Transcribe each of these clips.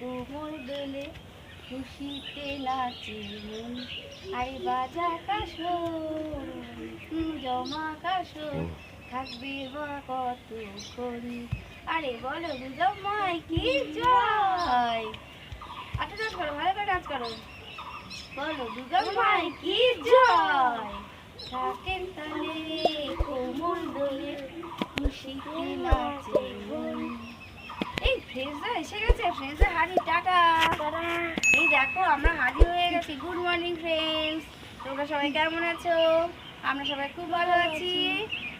কোমর দোলে খুশিতে নাচে মন আই বাজা কাশর জমা কাশর থাকবে মা কতক্ষণ আরে বলো দুজমাই কি জয়? আচ্ছা ডান্স করো ভালো করে ডান্স করো। বলো দুজমাই কি জয়? থাকেন তালে কোমর দোলে খুশিতে নাচে মন ফ্রেন্ডসরা এসে গেছে? ফ্রেন্ডসরা হারি টাটা। এই দেখো আমরা হাজির হয়ে গেছি। গুড মর্নিং ফ্রেন্ডস তোমরা সবাই কেমন আছো? আমরা সবাই খুব ভালো আছি।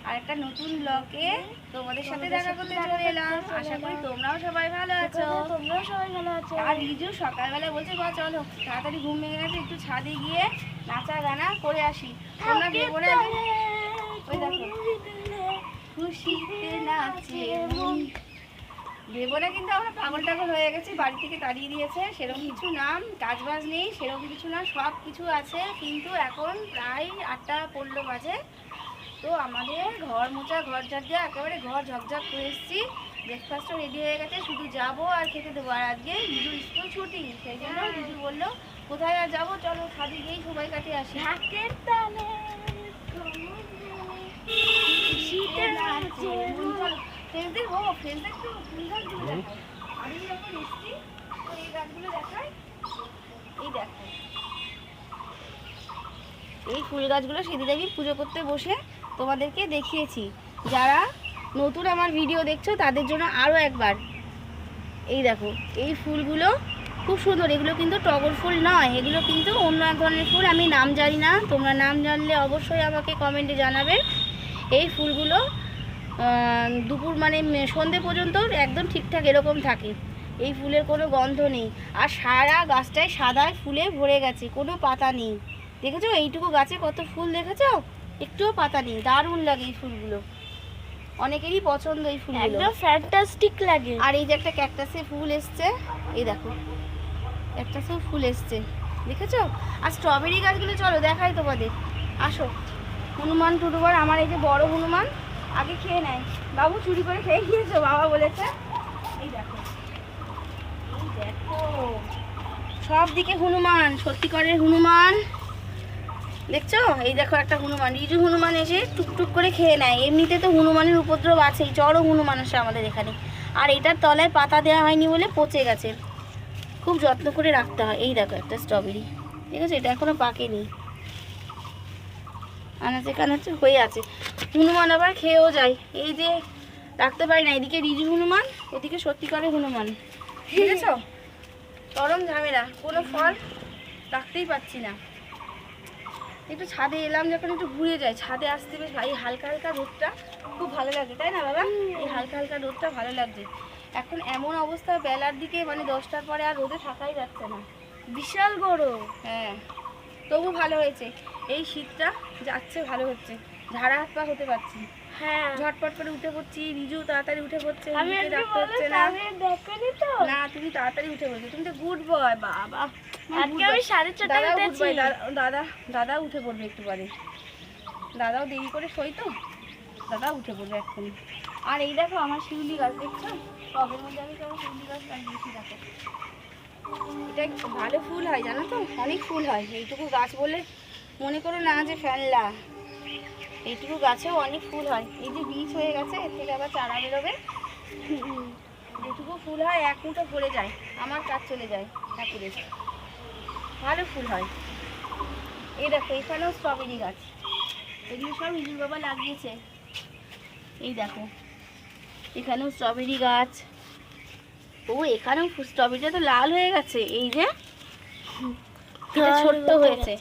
আর একটা নতুন ব্লকে তোমাদের সাথে দেখা করতে চলে এলাম। আশা করি তোমরাও সবাই ভালো আছো। তোমরাও সবাই ভালো আছো। আর রিজু সকালবেলা বলছে বা চলো তাড়াতাড়ি ঘুম ভেঙে গেছে একটু ছাদে গিয়ে নাচা গানা করে আসি। তোমরা ভেবো না ওই দেখো খুশিতে নাচে ভেবো না কিন্তু আমরা পাগল টাগল হয়ে গেছি বাড়ি থেকে তাড়িয়ে দিয়েছে সেরকম কিছু নাম কাজবাজ নেই সেরকম কিছু না সব কিছু আছে কিন্তু এখন প্রায় আটটা পড়ল বাজে। তো আমাদের ঘর মোচা ঘর ঝাড় দেওয়া একেবারে ঘর ঝকঝক করে এসেছি। ব্রেকফাস্টও রেডি হয়ে গেছে শুধু যাব আর খেতে দেবো। আর আজকে রিজুর স্কুল ছুটি সেই জন্য রিজু বলল কোথায় আর যাব? চলো ছাদে গিয়েই সবাই কাটে আসি। তালে শীতে এই ফুল গাছগুলো সেদিন আমি পুজো করতে বসে তোমাদেরকে দেখিয়েছি। যারা নতুন আমার ভিডিও দেখছ, তাদের জন্য আরও একবার। এই দেখো, এই ফুলগুলো খুব সুন্দর। এগুলো কিন্তু টগর ফুল নয়, এগুলো কিন্তু অন্য এক ধরনের ফুল। আমি নাম জানি না, তোমরা নাম জানলে অবশ্যই আমাকে কমেন্টে জানাবে। এই ফুলগুলো দুপুর মানে সন্ধে পর্যন্ত একদম ঠিকঠাক এরকম থাকে। এই ফুলের কোনো গন্ধ নেই। আর সারা গাছটায় সাদায় ফুলে ভরে গেছে কোনো পাতা নেই। দেখেছ? এইটুকু গাছে কত ফুল দেখেছ? একটুও পাতা নেই। দারুণ লাগে এই ফুলগুলো। অনেকেরই পছন্দ এই ফুলগুলো। একদম ফ্যান্টাস্টিক লাগে। আর এই যে একটা ক্যাকটাসে ফুল এসছে এই দেখো। ক্যাকটাসেও ফুল এসছে। দেখেছ? আর স্ট্রবেরি গাছগুলো চলো দেখাই তোমাদের। আসো। হনুমান টুটুবার আমার এই যে বড় হনুমান আগে খেয়ে নেয়। বাবু চুরি করে খেয়ে গিয়েছো বাবা বলেছে। এই দেখো। এই দেখো। সব দিকে হনুমান সত্যিকারের হনুমান। দেখছ? এই দেখো একটা হনুমান। রিজু হনুমান এসে টুকটুক করে খেয়ে নেয়। এমনিতে তো হনুমানের উপদ্রব আছেই চড়ো হনুমান আসে আমাদের এখানে। আর এটার তলায় পাতা দেওয়া হয়নি বলে পচে গেছে। খুব যত্ন করে রাখতে হয়। এই দেখো একটা স্ট্রবেরি ঠিক আছে? এটা এখনও পাকেনি। আনাচে কানাচে হয়ে আছে। হনুমান আবার খেয়েও যায়। এই যে রাখতে পারি না এদিকে রিজু হনুমান ওদিকে সত্যিকারের হনুমান। বুঝেছ? চরম ঝামেলা কোনো ফল রাখতেই পাচ্ছি না। একটু ছাদে এলাম যখন একটু ঘুরে যাই। ছাদে আসতে বেশ এই হালকা হালকা রোদটা খুব ভালো লাগে তাই না বাবা? এই হালকা হালকা রোদটা ভালো লাগছে। এখন এমন অবস্থা বেলার দিকে মানে দশটার পরে আর রোদে থাকাই যাচ্ছে না। বিশাল বড়। হ্যাঁ তবু ভালো হয়েছে। এই শীতটা যাচ্ছে ভালো হচ্ছে। ঝাড়া হাত পা হতে পারছি। হ্যাঁ। ঝটপট করে উঠে পড়ছি রিজু তাড়াতাড়ি উঠে পড়ছে আমি ডাকতে হচ্ছে না তুমি তাড়াতাড়ি উঠে পড়ছো তুমি তো গুড বয় বাবা। আজকে আমি সাড়ে ছটায় দাদা উঠেছি। দাদা দাদা উঠে পড়বে একটু পরে। দাদাও দেরি করে শোয় তো দাদা উঠে পড়বে এক্ষুনি। আর এই দেখো আমার শিউলি গাছ দেখছ? মধ্যে আমি শিউলি গাছ লাগিয়েছি দেখো। এটা ভালো ফুল হয় জানো তো? অনেক ফুল হয় এইটুকু গাছ বলে মনে করো না যে ফেললা। এইটুকু গাছেও অনেক ফুল হয়। এই যে বীজ হয়ে গেছে, এর থেকে আবার চারা বেরোবে। যেটুকু ফুল হয়, এক মুঠো ভরে যায়। আমার কাজ চলে যায় ঠাকুরের। ভালো ফুল হয়। এই দেখো, এখানেও স্ট্রবেরি গাছ। এগুলো সব হিজুর বাবা লাগিয়েছে। এই দেখো, এখানেও স্ট্রবেরি গাছ। ও, এখানেও স্ট্রবেরিটা তো লাল হয়ে গেছে। এই যে ছোট্ট হয়েছে।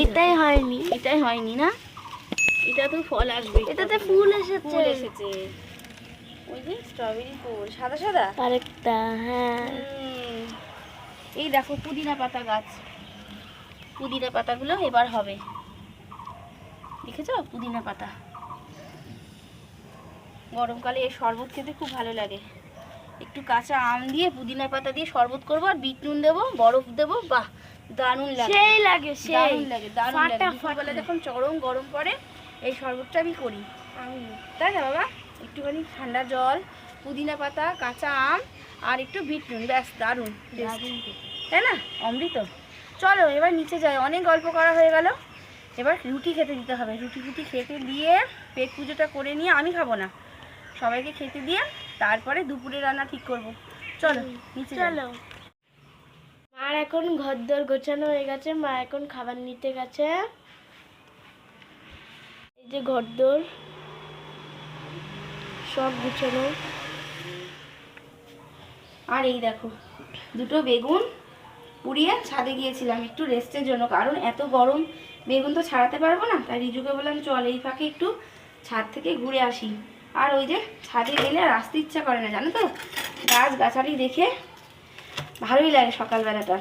এটাই হয়নি। এটাই হয়নি না? এটা তো ফল আসবে। এটাতে ফুল এসেছে। ফুল এসেছে। ওই যে স্ট্রবেরি ফুল। সাদা সাদা? আরেকটা হ্যাঁ। এই দেখো পুদিনা পাতা গাছ। পুদিনা পাতাগুলো এবার হবে। দেখেছ? পুদিনা পাতা। গরমকালে এই শরবত খেতে খুব ভালো লাগে। একটু কাঁচা আম দিয়ে পুদিনা পাতা দিয়ে শরবত করব আর বিট নুন দেবো বরফ দেবো বাহ! দারুণ লাগে। সেই লাগে সেই। দারুণ লাগে। দারুণ লাগে দুপুরবেলা যখন চরম গরম পড়ে এই শরবতটা আমি করি। তাই না বাবা? একটুখানি ঠান্ডা জল পুদিনা পাতা কাঁচা আম আর একটু ব্যাস দারুণ তাই না? অমৃত। চলো এবার নিচে যাই। অনেক গল্প করা হয়ে গেল। এবার রুটি খেতে দিতে হবে। রুটি ফুটি খেতে দিয়ে পেট পুজোটা করে নিয়ে আমি খাব না। সবাইকে খেতে দিয়ে তারপরে দুপুরে রান্না ঠিক করব। চলো নিচে চলো। মার এখন ঘর দর গোছানো হয়ে গেছে, মা এখন খাবার নিতে গেছে। এই যে ঘর দর সব গুছানো। আর এই দেখো, দুটো বেগুন পুড়িয়ে ছাদে গিয়েছিলাম, একটু রেস্টের জন্য। কারণ এত গরম, বেগুন তো ছাড়াতে পারব না। তাই রিজুকে বললাম, চল এই ফাঁকে একটু ছাদ থেকে ঘুরে আসি। আর ওই যে ছাদে গেলে আর আসতে ইচ্ছা করে না, জানো তো? গাছ গাছালি দেখে ভালোই লাগে সকালবেলাটা।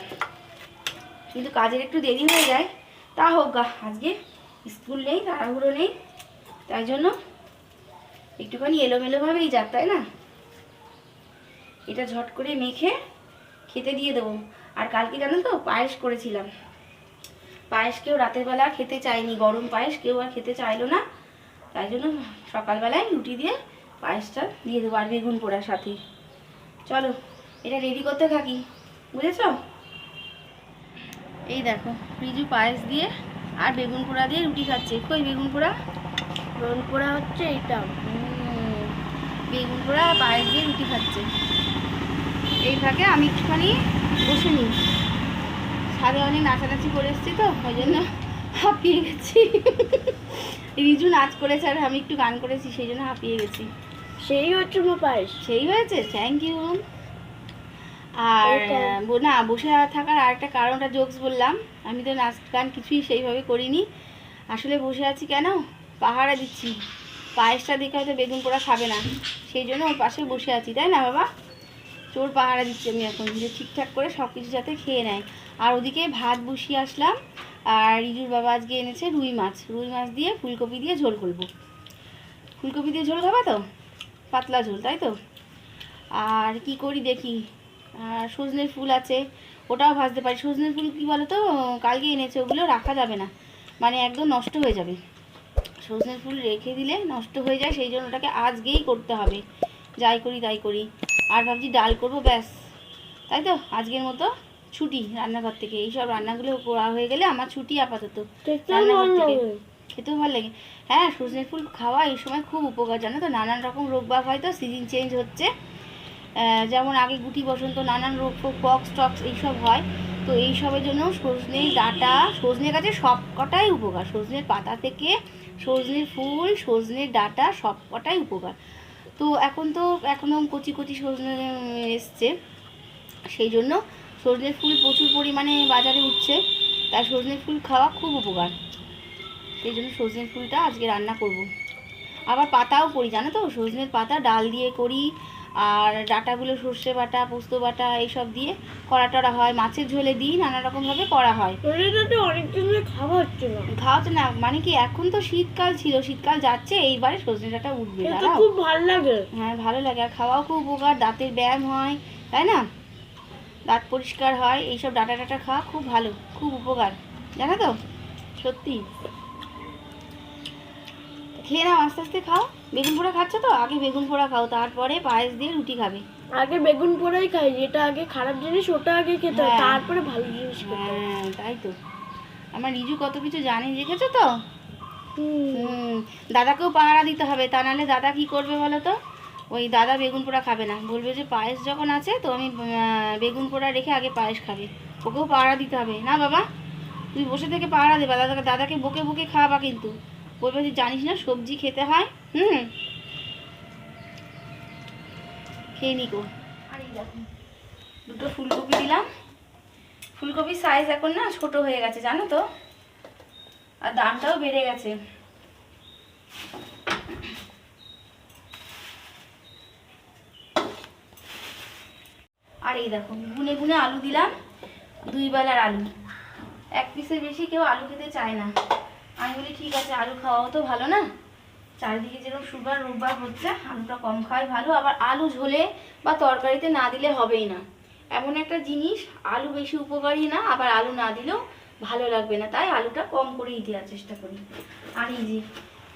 কিন্তু কাজের একটু দেরি হয়ে যায়। তা হোক গা, আজকে স্কুল নেই, তাড়াহুড়ো নেই। তাই জন্য একটুখানি এলোমেলোভাবেই যাক, তাই না? এটা ঝট করে মেখে খেতে দিয়ে দেবো। আর কালকে জানো তো পায়েস করেছিলাম। পায়েস কেউ রাতের বেলা খেতে চায়নি, গরম পায়েস, কেউ আর খেতে চাইলো না। তাই জন্য সকালবেলায় রুটি দিয়ে পায়েসটা দিয়ে দেবো, আর বেগুন পোড়ার সাথে। চলো। এটা রেডি করতে থাকি বুঝেছ? এই দেখো রিজু পায়েস দিয়ে আর বেগুন পোড়া দিয়ে রুটি খাচ্ছে। কই বেগুন পোড়া? রোল পোড়া হচ্ছে এইটা। বেগুন পোড়া আর পায়েস দিয়ে রুটি খাচ্ছে। এই ফাঁকে আমি একটুখানি বসে নিই। ছাদে অনেক নাচানাচি করে এসেছি তো ওই জন্য হাঁপিয়ে গেছি। রিজু নাচ করেছে আর আমি একটু গান করেছি সেই জন্য হাঁপিয়ে গেছি। সেই হচ্ছে মো পায়েস। সেই হয়েছে? থ্যাংক ইউ আর না বসে থাকার আরেকটা কারণটা জোকস বললাম। আমি তো নাচ গান কিছুই সেইভাবে করিনি। আসলে বসে আছি কেন? পাহারা দিচ্ছি। পায়েসটা দেখে হয়তো বেগুন পোড়া খাবে না। সেই জন্য ওর পাশে বসে আছি তাই না বাবা? চোর পাহারা দিচ্ছি আমি এখন। যে ঠিকঠাক করে সব কিছু যাতে খেয়ে নেয়। আর ওদিকে ভাত বসিয়ে আসলাম। আর রিজুর বাবা আজকে এনেছে রুই মাছ। রুই মাছ দিয়ে ফুলকপি দিয়ে ঝোল করব। ফুলকপি দিয়ে ঝোল খাবা তো? পাতলা ঝোল তাই তো? আর কি করি দেখি। আর সজনের ফুল আছে ওটাও ভাজতে পারি। সজনের ফুল কি বলো তো কালকে এনেছে ওগুলো রাখা যাবে না। মানে একদম নষ্ট হয়ে যাবে। সজনের ফুল রেখে দিলে নষ্ট হয়ে যায় সেই জন্য ওটাকে আজকেই করতে হবে। যাই করি তাই করি। আর ভাবছি ডাল করব ব্যাস। তাই তো? আজকের মতো ছুটি রান্নাঘর থেকে। এইসব রান্নাগুলো করা হয়ে গেলে আমার ছুটি আপাতত রান্নাঘর থেকে। খেতেও ভালো লাগে। হ্যাঁ সজনে ফুল খাওয়া এই সময় খুব উপকার। জানো তো? নানান রকম রোগ বাগ হয় তো সিজন চেঞ্জ হচ্ছে। যেমন আগে গুটি বসন্ত, নানান রোগ পক্স, টক্স এইসব হয়। তো এইসবের জন্য সজনে ডাঁটা সজনে সব কটাই উপকার। সজনের পাতা থেকে সজনের ফুল, সজনের ডাঁটা সব কটাই উপকার। তো এখন তো এখনও কচি কচি সজনে এসছে। সেই জন্য সজনের ফুল প্রচুর পরিমাণে বাজারে উঠছে। তাই সজনের ফুল খাওয়া খুব উপকার। সেই জন্য সজনের ফুলটা আজকে রান্না করব। আবার পাতাও করি, জানো তো? সজনের পাতা ডাল দিয়ে করি আর ডাটাগুলো সর্ষে বাটা পোস্ত বাটা এইসব দিয়ে করা টরা হয়। মাছের ঝোলে দিই নানা রকমভাবে করা হয়। অনেকদিন খাওয়া হচ্ছে না। খাওয়াতে না মানে কি এখন তো শীতকাল ছিল শীতকাল যাচ্ছে এইবারে সজনে ডাটা উঠবে খুব ভালো লাগে। হ্যাঁ ভালো লাগে আর খাওয়াও খুব উপকার দাঁতের ব্যায়াম হয় তাই না? দাঁত পরিষ্কার হয় এইসব ডাটা ডাটা খাওয়া খুব ভালো খুব উপকার জানো তো? সত্যি। খেয়ে নাও আস্তে আস্তে খাও। বেগুন পোড়া খাচ্ছ তো? আগে বেগুন পোড়া খাও তারপরে পায়েস দিয়ে রুটি খাবে। আগে বেগুন পোড়াই খাই যেটা আগে খারাপ জিনিস ওটা আগে খেতে হয় হ্যাঁ। তারপরে ভালো জিনিস খেতে হ্যাঁ। তাই তো। আমার রিজু কত কিছু জানে দেখেছ তো। হুম। দাদাকেও পাহারা দিতে হবে তা নাহলে দাদা কি করবে বলো তো? ওই দাদা বেগুন পোড়া খাবে না বলবে যে পায়েস যখন আছে তো আমি বেগুন পোড়া রেখে আগে পায়েস খাবে। ওকেও পাহারা দিতে হবে। না বাবা তুই বসে থেকে পাহারা দেবা দাদাকে দাদাকে বকে বকে খাওয়াবা কিন্তু। বলবে যে জানিস না, সবজি খেতে হয়, হুম? খেয়ে নিকো। আর এই দেখো, দুটো ফুলকপি দিলাম। ফুলকপির সাইজ এখন না ছোট হয়ে গেছে, জানো তো? আর দামটাও বেড়ে গেছে। আর এই দেখো, গুনে গুনে আলু দিলাম, দুই বেলার আলু। এক পিসের বেশি কেউ আলু খেতে চায় না। আমি বলি, ঠিক আছে, আলু খাওয়াও তো ভালো না? চারিদিকে যেরকম সুগার রোববার হচ্ছে, আলুটা কম খাওয়াই ভালো, আবার আলু ঝোলে বা তরকারিতে না দিলে হবেই না। এমন একটা জিনিস, আলু বেশি উপকারী না, আবার আলু না দিলেও ভালো লাগবে না। তাই আলুটা কম করেই দেওয়ার চেষ্টা করি। আর যে,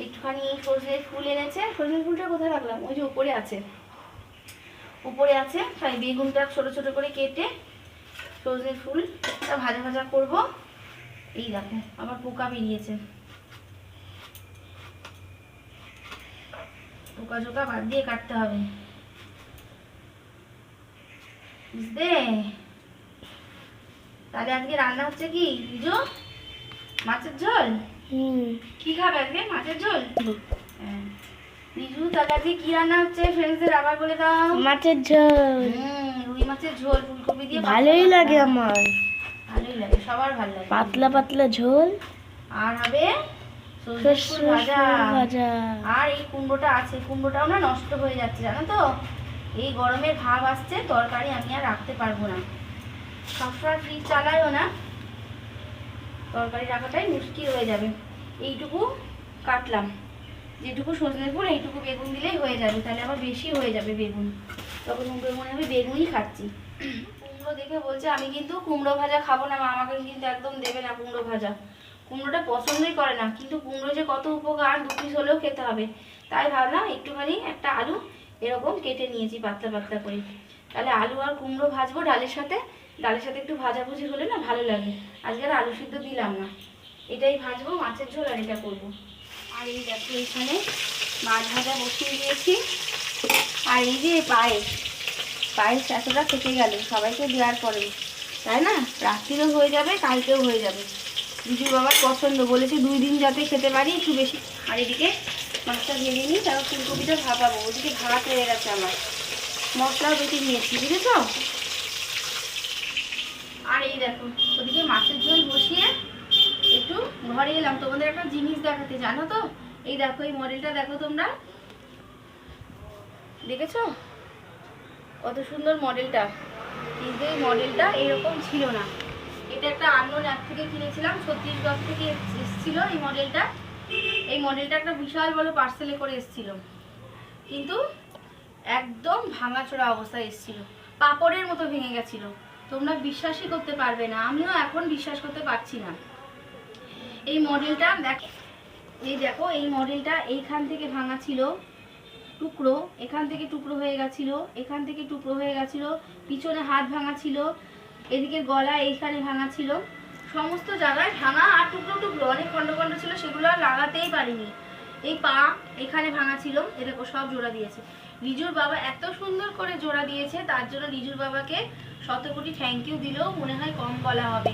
একটুখানি সজনের ফুল এনেছে সজনের ফুলটা কোথায় রাখলাম? ওই যে উপরে আছে। উপরে আছে, তাই বেগুনটা ছোট ছোট করে কেটে সজনের ফুলটা ভাজা ভাজা করব। এই দেখো, আবার পোকা বেরিয়েছে। পোকা টোকা বাদ দিয়ে কাটতে হবে। বুঝতে তাহলে আজকে রান্না হচ্ছে কি? বিজু মাছের ঝোল? কি খাবে আজকে? মাছের ঝোল? হ্যাঁ। তাহলে আজকে কি রান্না হচ্ছে? ফ্রেন্ডসদের আবার বলে দাও। মাছের ঝোল। রুই মাছের ঝোল ফুলকপি দিয়ে ভালোই লাগে। আমার। ভালোই লাগে সবার ভালো লাগে। পাতলা পাতলা ঝোল। আর হবে? ভাজা। ভাজা। আর এই কুমড়োটা আছে কুমড়োটাও না নষ্ট হয়ে যাচ্ছে জানো তো? এই গরমের ভাব আসছে তরকারি আমি আর রাখতে পারব না। সবসময় ফ্রিজ চালাইও না। তরকারি রাখাটাই মুশকিল হয়ে যাবে। এইটুকু কাটলাম। যেটুকু সজনে ফুল এইটুকু বেগুন দিলেই হয়ে যাবে। তাহলে আবার বেশি হয়ে যাবে বেগুন। তখন মুখে মনে হবে বেগুনই খাচ্ছি। কুমড়ো দেখে বলছে আমি কিন্তু কুমড়ো ভাজা খাব না আমাকে কিন্তু একদম দেবে না কুমড়ো ভাজা। কুমড়োটা পছন্দই করে না, কিন্তু কুমড়ো যে কত উপকার, দু পিস হলেও খেতে হবে। তাই ভাবলাম একটুখানি একটা আলু এরকম কেটে নিয়েছি পাতলা পাতলা করে। তাহলে আলু আর কুমড়ো ভাজবো ডালের সাথে। ডালের সাথে একটু ভাজাভুজি হলে না ভালো লাগে। আজকে আর আলু সিদ্ধ দিলাম না। এটাই ভাজবো, মাছের ঝোল আর এটা করব। আর এই দেখো এখানে মাছ ভাজা বসিয়ে দিয়েছি। আর এই যে পায়েস পায়েস এতটা থেকে গেল, সবাইকে দেওয়ার পরে। তাই না? রাত্রিরও হয়ে যাবে, কালকেও হয়ে যাবে। বিজুর বাবার পছন্দ বলেছে, দুই দিন যাতে খেতে পারি, একটু বেশি। আর এদিকে মাছটা ভেজে নিই তারপর ফুলকপিটা ভাপাবো, ওদিকে ভাত হয়ে গেছে আমার। মশলাও বেটে নিয়েছি, বুঝেছ? আর এই দেখো, ওদিকে মাছের ঝোল বসিয়ে একটু ঘরে এলাম। তোমাদের একটা জিনিস দেখাতে, জানো তো? এই দেখো, এই মডেলটা দেখো তোমরা। দেখেছ? কত সুন্দর মডেলটা। কিন্তু এই মডেলটা এরকম ছিল না। এটা একটা আননোন অ্যাপ থেকে কিনেছিলাম, ছত্তিশগড় থেকে এসেছিল এই মডেলটা এই মডেলটা একটা বিশাল বড় পার্সেলে করে এসেছিল। কিন্তু একদম ভাঙাচোরা অবস্থায় এসেছিল। পাপড়ের মতো ভেঙে গেছিল। তোমরা বিশ্বাসই করতে পারবে না। আমিও এখন বিশ্বাস করতে পারছি না। এই মডেলটা দেখ, এই দেখো, এই মডেলটা এইখান থেকে ভাঙা ছিল। টুকরো, এখান থেকে টুকরো হয়ে গেছিল, এখান থেকে টুকরো হয়ে গেছিল, পিছনে হাত ভাঙা ছিল। এদিকে গলা এইখানে ভাঙা ছিল। সমস্ত জায়গায় ভাঙা আর টুকরো টুকরো, অনেক খণ্ড খণ্ড ছিল, সেগুলো আর লাগাতেই পারিনি। এই পা এখানে ভাঙা ছিল, এ দেখো সব জোড়া দিয়েছে। রিজুর বাবা এত সুন্দর করে জোড়া দিয়েছে, তার জন্য রিজুর বাবাকে শত কোটি থ্যাংক ইউ দিলেও মনে হয় কম বলা হবে।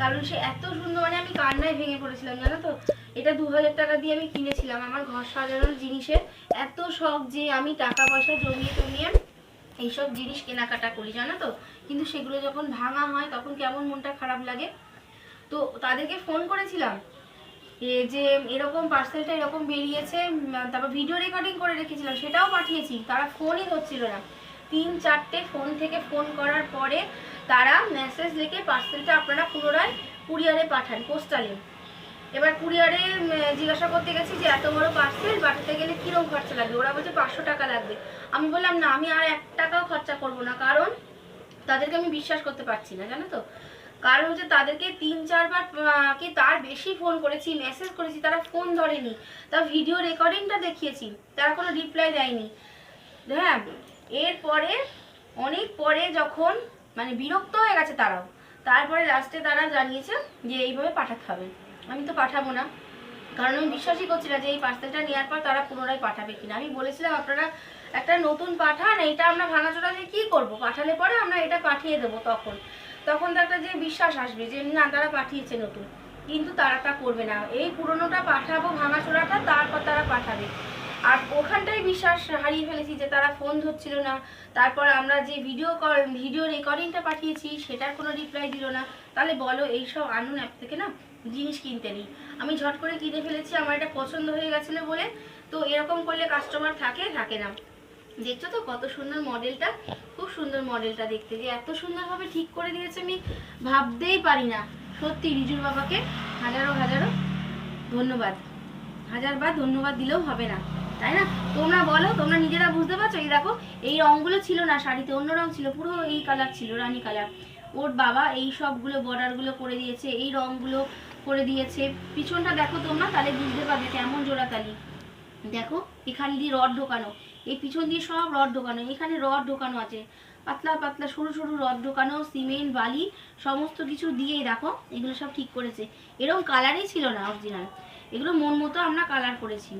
কারণ সে এত সুন্দর মানে আমি কান্নায় ভেঙে পড়েছিলাম, জানো তো? এটা দু হাজার টাকা দিয়ে আমি কিনেছিলাম, আমার ঘর সাজানোর জিনিসের এত শখ যে আমি টাকা পয়সা জমিয়ে টমিয়ে এইসব জিনিস কেনাকাটা করি, জানো তো? কিন্তু সেগুলো যখন ভাঙা হয়, তখন কেমন মনটা খারাপ লাগে? তো তাদেরকে ফোন করেছিলাম যে এরকম পার্সেলটা এরকম বেরিয়েছে তারপর ভিডিও রেকর্ডিং করে রেখেছিলাম, সেটাও পাঠিয়েছি। তারা ফোনই ধরছিল না। তিন, চারটে ফোন থেকে ফোন করার পরে তারা মেসেজ লিখে পার্সেলটা আপনারা পুনরায় কুরিয়ারে পাঠান পোস্টালে এবার কুরিয়ারে জিজ্ঞাসা করতে গেছি যে এত বড় পার্সেল পাঠাতে গেলে কীরকম খরচা লাগবে? ওরা বলছে পাঁচশো টাকা লাগবে। আমি বললাম, না, আমি আর এক টাকাও খরচা করব না। কারণ তাদেরকে আমি বিশ্বাস করতে পারছি না, জানো তো? কারণ হচ্ছে তাদেরকে তিন, চারবার কি তার বেশি ফোন করেছি মেসেজ করেছি, তারা ফোন ধরেনি। তা ভিডিও রেকর্ডিংটা দেখিয়েছি, তারা কোনো রিপ্লাই দেয়নি। হ্যাঁ এরপরে, অনেক পরে যখন মানে বিরক্ত হয়ে গেছে তারাও, তারপরে লাস্টে তারা জানিয়েছে যে এইভাবে পাঠাতে হবে। আমি তো পাঠাবো না। কারণ আমি বিশ্বাসই করছি না যে এই পার্সেলটা নেওয়ার পর তারা পুনরায় পাঠাবে কিনা। আমি বলেছিলাম আপনারা একটা নতুন পাঠান এটা আমরা ভাঙাচোরা দিয়ে কী করব? পাঠালে পরে আমরা এটা পাঠিয়ে দেবো তখন। তখন তো একটা যে বিশ্বাস আসবে যে না, তারা পাঠিয়েছে নতুন। কিন্তু তারা তা করবে না। এই পুরোনোটা পাঠাবো ভাঙাচোরাটা, তারপর তারা পাঠাবে। আর ওখানটাই বিশ্বাস হারিয়ে ফেলেছি যে তারা ফোন ধরছিল না। তারপর আমরা যে ভিডিও কল ভিডিও রেকর্ডিংটা পাঠিয়েছি, সেটার কোনো রিপ্লাই দিল না। তাহলে বলো, এইসব আনুন অ্যাপ থেকে না? জিনিস কিনতে নেই। আমি ঝট করে কিনে ফেলেছি, আমার এটা পছন্দ হয়ে গেছিল বলে। তো এরকম করলে কাস্টমার থাকে থাকে না। দেখছ তো কত সুন্দর মডেলটা খুব সুন্দর মডেলটা দেখতে। যে এত সুন্দরভাবে ঠিক করে দিয়েছে আমি ভাবতেই পারি না। সত্যি, রিজুর বাবাকে হাজারো হাজারো ধন্যবাদ। হাজারবার ধন্যবাদ দিলেও হবে না, তাই না? তোমরা বলো, তোমরা নিজেরা বুঝতে পারছ? এই দেখো, এই রঙগুলো ছিল না শাড়িতে, অন্য রঙ ছিল, পুরো এই কালার ছিল, রানী কালার ওর বাবা এই সবগুলো বর্ডারগুলো করে দিয়েছে, এই রঙগুলো করে দিয়েছে। পিছনটা দেখো তোমরা, তাহলে বুঝতে পারবে কেমন জোড়াতালি। দেখো, এখান দিয়ে রড ঢোকানো। এই পিছন দিয়ে সব রড ঢোকানো। এখানে রড ঢোকানো আছে। পাতলা পাতলা, সরু সরু রড ঢোকানো, সিমেন্ট, বালি, সমস্ত কিছু দিয়েই দেখো, এগুলো সব ঠিক করেছে। এরকম কালারই ছিল না অরিজিনাল এগুলো মন মতো আমরা কালার করেছি।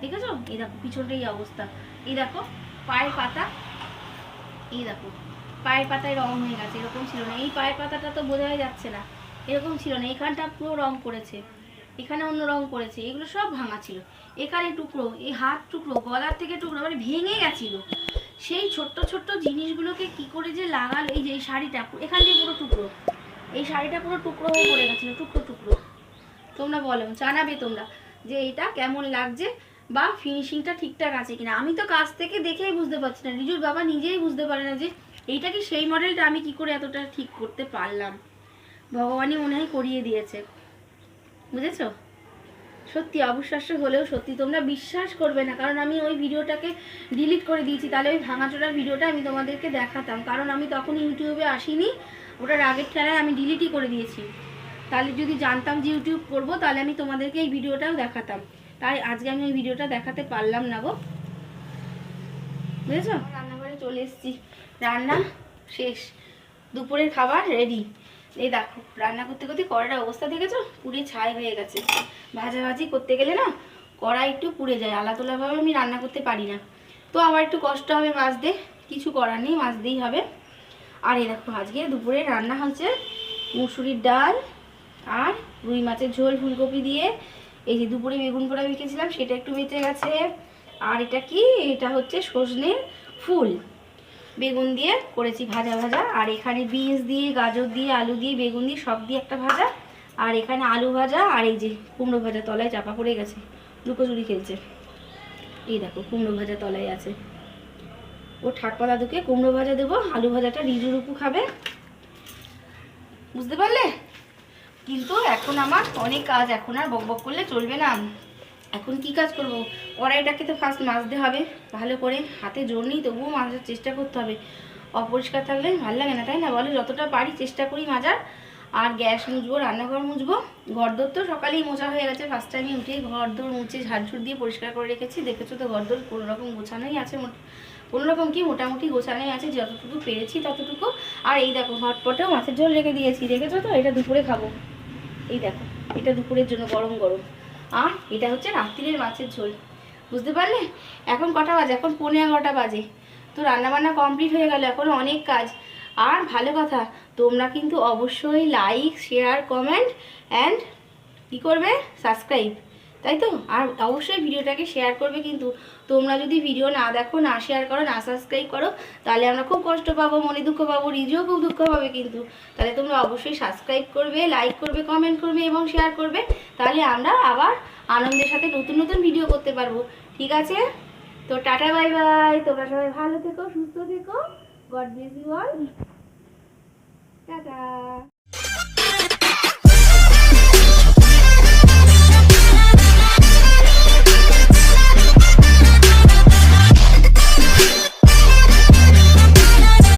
দেখেছ? এই দেখো পিছনটা এই অবস্থা। এই দেখো, পায়ের পাতা। এই দেখো, পায়ের পাতায় রং হয়ে গেছে, এরকম ছিল না। এই পায়ের পাতাটা তো বোঝাই যাচ্ছে না। এরকম ছিল না। এখানটা পুরো রং করেছে। এখানে অন্য রং করেছে। এগুলো সব ভাঙা ছিল। এখানে টুকরো, এই হাত টুকরো, গলার থেকে টুকরো মানে ভেঙে গেছিল। সেই ছোট্ট ছোট্ট জিনিসগুলোকে কি করে যে লাগালো, এই যে এই শাড়িটা, এখান দিয়ে পুরো টুকরো। এই শাড়িটা পুরো টুকরো হয়ে পড়ে গেছিল, টুকরো টুকরো। তোমরা বলো, জানাবে তোমরা যে এটা কেমন লাগছে বা ফিনিশিংটা ঠিকঠাক আছে কিনা। আমি তো কাছ থেকে দেখেই বুঝতে পারছি না। রিজুর বাবা নিজেই বুঝতে পারে না যে এইটা কি সেই মডেলটা আমি কি করে এতটা ঠিক করতে পারলাম। ভগবানই মনে হয় করিয়ে দিয়েছে। বুঝেছ? সত্যি অবিশ্বাস্য হলেও সত্যি। তোমরা বিশ্বাস করবে না কারণ আমি ওই ভিডিওটাকে ডিলিট করে দিয়েছি। তাহলে ওই ভাঙাচোরার ভিডিওটা আমি তোমাদেরকে দেখাতাম। কারণ আমি তখন ইউটিউবে আসিনি ওটার আগের ঠেলায় আমি ডিলিটই করে দিয়েছি। তাহলে যদি জানতাম যে ইউটিউব করব তাহলে আমি তোমাদেরকে এই ভিডিওটাও দেখাতাম। তাই আজকে আমি ওই ভিডিওটা দেখাতে পারলাম না গো। বুঝেছ? রান্নাঘরে চলে এসেছি। রান্না শেষ। দুপুরের খাবার রেডি এই দেখো, রান্না করতে করতে কড়াইটার অবস্থা দেখেছ? পুড়ে ছাই হয়ে গেছে। ভাজাভাজি করতে গেলে না, কড়াই একটু পুড়ে যায়। আলাতোলাভাবে আমি রান্না করতে পারি না। তো আমার একটু কষ্ট হবে মাছতে কিছু করার নেই মাছতেই হবে। আর এই দেখো, আজকে দুপুরে রান্না হচ্ছে মুসুরির ডাল আর রুই মাছের ঝোল, ফুলকপি দিয়ে। এই যে দুপুরে বেগুন পোড়া মেখেছিলাম, সেটা একটু বেঁচে গেছে। আর এটা কি? এটা হচ্ছে সজনের ফুল। বেগুন দিয়ে করেছি ভাজা ভাজা। আর এখানে বিনস দিয়ে, গাজর দিয়ে, আলু দিয়ে, বেগুন দিয়ে সব দিয়ে একটা ভাজা। আর এখানে আলু ভাজা আর এই যে কুমড়ো ভাজা তলায় চাপা পড়ে গেছে। লুকোচুরি খেলছে। এই দেখো, কুমড়ো ভাজা তলায় আছে। ও ঠাকুমা দাদুকে কুমড়ো ভাজা দেবো, আলু ভাজাটা রিজু রুপু খাবে। বুঝতে পারলে? কিন্তু এখন আমার অনেক কাজ, এখন আর বক বক করলে চলবে না। এখন কি কাজ করব? কড়াইটাকে তো ফার্স্ট মাজতে হবে। ভালো করে হাতে জোর নেই তবুও মাজার চেষ্টা করতে হবে। অপরিষ্কার থাকলে ভালো লাগে না, তাই না বলো? যতটা পারি চেষ্টা করি মাজার। আর গ্যাস মুছবো, রান্নাঘর মুছবো। ঘরদোর তো সকালেই মোছা হয়ে গেছে। ফার্স্ট টাইমে উঠে ঘরদোর মুছে ঝাড়ঝুড় দিয়ে পরিষ্কার করে রেখেছি। দেখেছ তো ঘরদোর কোনো রকম গোছানোই আছে কোনো রকম কি মোটামুটি গোছানোই আছে। যতটুকু পেরেছি ততটুকু। আর এই দেখো, হটপটেও মাছের ঝোল রেখে দিয়েছি। দেখেছ তো? এটা দুপুরে খাব। এই দেখো, এটা দুপুরের জন্য গরম গরম। আর এটা হচ্ছে রাত্রিরের মাছের ঝোল। বুঝতে পারলে? এখন কটা বাজে? এখন পনেরো এগারোটা বাজে। তো রান্নাবান্না কমপ্লিট হয়ে গেল, এখন অনেক কাজ। আর ভালো কথা, তোমরা কিন্তু অবশ্যই লাইক শেয়ার কমেন্ট অ্যান্ড কী করবে? সাবস্ক্রাইব তাই তো? আর অবশ্যই ভিডিওটাকে শেয়ার করবে কিন্তু তোমরা যদি ভিডিও না দেখো, না শেয়ার করো, না সাবস্ক্রাইব করো, তাহলে আমরা খুব কষ্ট পাবো, মনে দুঃখ পাবো রিজিও খুব দুঃখ পাবে কিন্তু। তাহলে তোমরা অবশ্যই সাবস্ক্রাইব করবে লাইক করবে কমেন্ট করবে এবং শেয়ার করবে, তাহলে আমরা আবার আনন্দের সাথে নতুন নতুন ভিডিও করতে পারব। ঠিক আছে? তো টাটা বাই বাই তোমরা সবাই ভালো থেকো, সুস্থ থেকো। God bless you all tata.